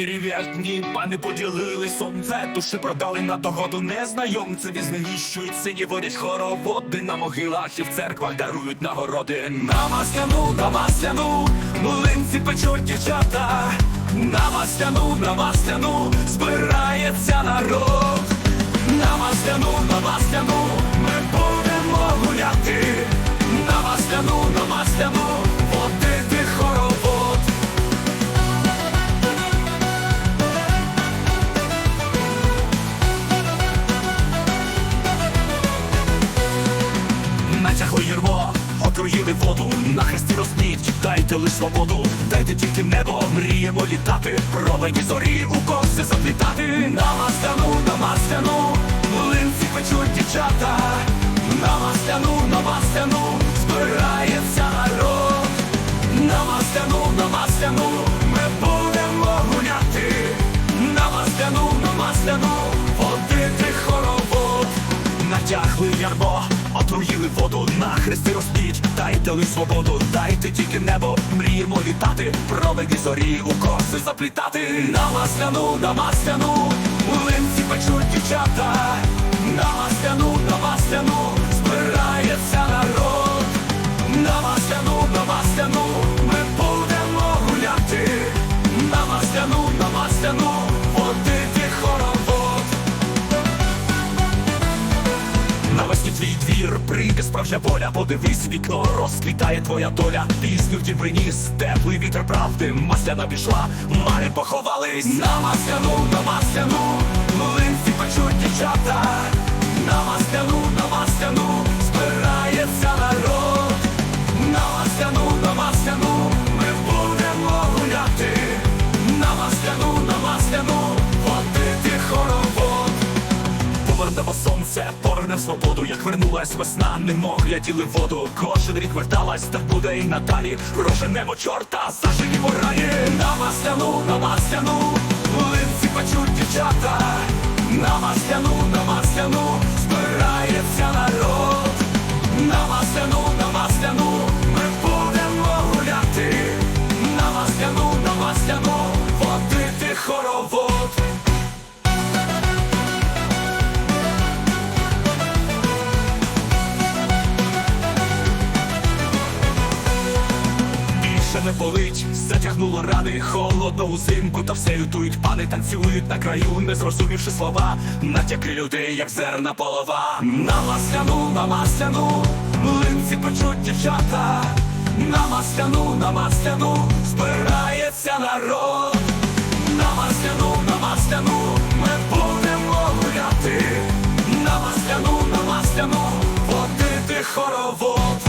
Перевертні пани поділили сонце, душі продали на догоду незнайомцеві знищують сині водять хороводи на могилах і в церквах дарують нагороди. На масляну, на масляну, млинці печуть дівчата. На масляну, на масляну збирається народ. На масляну, на масляну отруїли воду, на хресті розпніть, дайте лиш свободу, дайте тільки небо, мріємо літати, промені зорі у коси заплітати. На масляну, на масляну, млинці печуть дівчата, на масляну, на масляну, збирається народ. На масляну, на масляну, ми будемо гуляти, на масляну, на масляну. Натягли ярмо, отруїли воду, на хрести розпіть, дайте ли свободу, дайте тільки небо, мріємо літати, промені зорі у коси заплітати. На масляну, на масляну, млинці печуть дівчата, на масляну, справжня воля, подивись вікно, розквітає твоя доля. Пісню ті приніс, теплий вітер правди, масляна пішла, мари поховались. На масляну, на масляну, млинці печуть дівчата. На масляну, поверне свободу, як вернулась весна, немов гляділи воду. Кожен рік верталась, так буде і надалі. Проженемо чорта, заживі пораї. На масляну, на масляну, Не болить, затягнуло рани, холодно узимку, та все ютують, пани танцюють на краю, не зрозумівши слова, натяки людей, як зерна полова. На масляну, на масляну, млинці печуть дівчата, на масляну, на масляну, збирається народ. На масляну, на масляну, ми будемо гуляти, на масляну, на масляну, водити хоровод.